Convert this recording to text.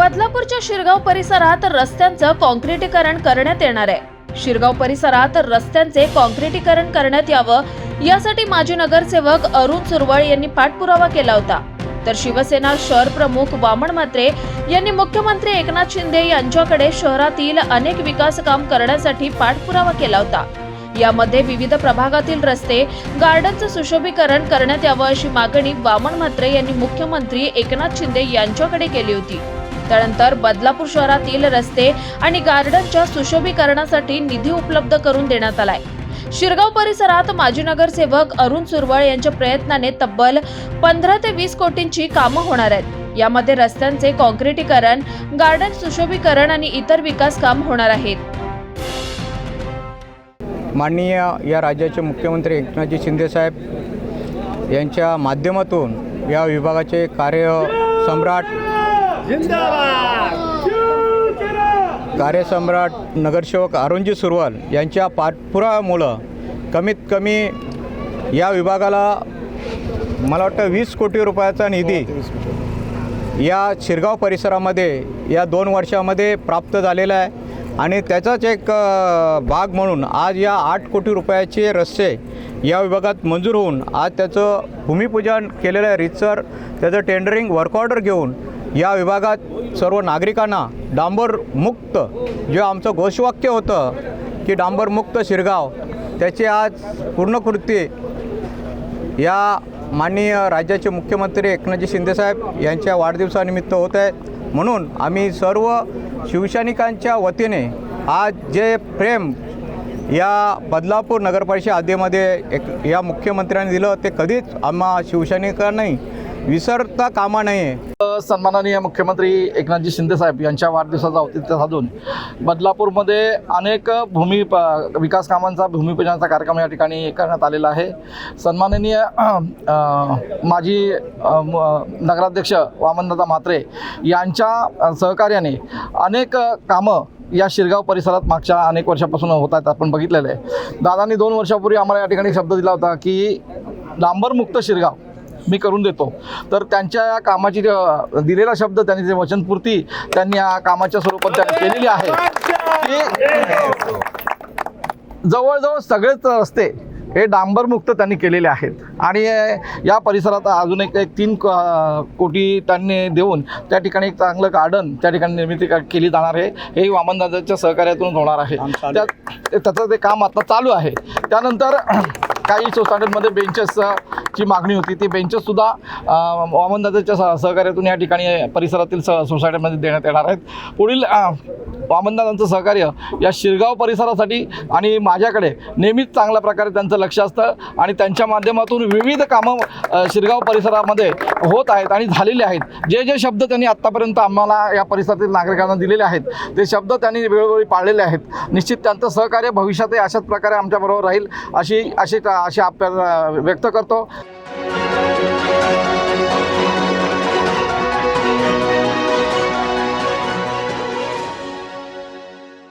बदलापूरच्या शिरगाव परिसरात रस्त्यांचं कॉन्क्रिटीकरण करण्यात येणार आहे. शिरगाव परिसरात रस्त्यांचे कॉन्क्रिटीकरण करण्यात यावं यासाठी माजी नगरसेवक अरुण सुरवळ यांनी पाठपुरावा केला होता. तर शिवसेना शहर प्रमुख वामन म्हात्रे यांनी मुख्यमंत्री एकनाथ शिंदे यांच्याकडे शहरातील अनेक विकास काम करण्यासाठी पाठपुरावा केला होता. यामध्ये विविध प्रभागातील रस्ते गार्डनचं सुशोभीकरण करण्यात यावं अशी मागणी वामन म्हात्रे यांनी मुख्यमंत्री एकनाथ शिंदे यांच्याकडे केली होती. त्यानंतर बदलापूर शहरातील रस्ते आणि गार्डनच्या सुशोभीकरणासाठी निधी उपलब्ध करून देण्यात आलाय. शिरगाव परिसरात माजी नगरसेवक अरुण सुरवळ यांच्या प्रयत्नाने तब्बल पंधरा ते वीस कोटींची कामं होणार आहेत. यामध्ये रस्त्यांचे कॉन्क्रिटीकरण गार्डन सुशोभीकरण आणि इतर विकास काम होणार आहेत. माननीय या राज्याचे मुख्यमंत्री एकनाथजी शिंदेसाहेब यांच्या माध्यमातून या विभागाचे कार्य सम्राट कार्यसम्राट नगरसेवक अरुणजी सुरवाल यांच्या पाठपुरामुळं कमीत कमी या विभागाला मला वाटतं वीस कोटी रुपयाचा निधी या शिरगाव परिसरामध्ये या दोन वर्षामध्ये प्राप्त झालेला आहे. आणि त्याचाच एक भाग म्हणून आज या आठ कोटी रुपयाचे रस्ते या विभागात मंजूर होऊन आज त्याचं भूमिपूजन केलेलं आहे. रितसर त्याचं टेंडरिंग वर्क ऑर्डर घेऊन या विभागात सर्व नागरिकांना डांबरमुक्त जे आमचं घोषवाक्य होतं की डांबरमुक्त शिरगाव त्याचे आज पूर्णकृती या माननीय राज्याचे मुख्यमंत्री एकनाथजी शिंदेसाहेब यांच्या वाढदिवसानिमित्त होत आहे. म्हणून आम्ही सर्व शिवसैनिकांच्या वतीने आज जे प्रेम या बदलापूर नगरपरिषद हद्दीमध्ये एक या मुख्यमंत्र्यांनी दिलं ते कधीच आम्हा शिवसैनिकांनाही विसरता कामा नये. सन्माननीय मुख्यमंत्री एकनाथजी शिंदेसाहेब यांच्या वाढदिवसाचं औचित्य साधून बदलापूरमध्ये अनेक भूमी प- विकास कामांचा भूमिपूजनाचा कार्यक्रम या ठिकाणी करण्यात आलेला आहे. सन्माननीय माजी म- नगराध्यक्ष वामनदादा म्हात्रे यांच्या सहकार्याने अनेक कामं या शिरगाव परिसरात मागच्या अनेक वर्षापासून होत आहेत आपण बघितलेलं आहे. दादांनी दोन वर्षापूर्वी आम्हाला या ठिकाणी शब्द दिला होता की डांबरमुक्त शिरगाव मी करून देतो. तर त्यांच्या या कामाची दिलेला शब्द त्यांनी जे वचनपूर्ती त्यांनी या कामाच्या स्वरूपात त्यांनी केलेली आहे. की जवळजवळ सगळेच रस्ते हे डांबरमुक्त त्यांनी केलेले आहेत. आणि या परिसरात अजून एक एक तीन कोटी त्यांनी देऊन त्या ठिकाणी एक चांगलं गार्डन त्या ठिकाणी निर्मिती केली जाणार आहे. हे वामनदादाच्या सहकार्यातून होणार आहे. त्या त्याचं ते काम आता चालू आहे. त्यानंतर काही सोसायटीमध्ये जी मागणी होती. ती बेंचेस सुद्धा वामनदादाच्या सहकार्यातून या ठिकाणी परिसरातील स सोसायटीमध्ये देण्यात येणार आहेत. पुढील वामनदादांचं सहकार्य या शिरगाव परिसरासाठी आणि माझ्याकडे नेहमीच चांगल्या प्रकारे त्यांचं लक्ष असतं आणि त्यांच्या माध्यमातून विविध कामं शिरगाव परिसरामध्ये होत आहेत आणि झालेले आहेत. जे जे शब्द त्यांनी आत्तापर्यंत आम्हाला या परिसरातील नागरिकांना दिलेले आहेत ते शब्द त्यांनी वेळोवेळी पाळलेले आहेत. निश्चित त्यांचं सहकार्य भविष्यातही अशाच प्रकारे आमच्याबरोबर राहील अशी अशी अशी आप व्यक्त करतो. Thank you.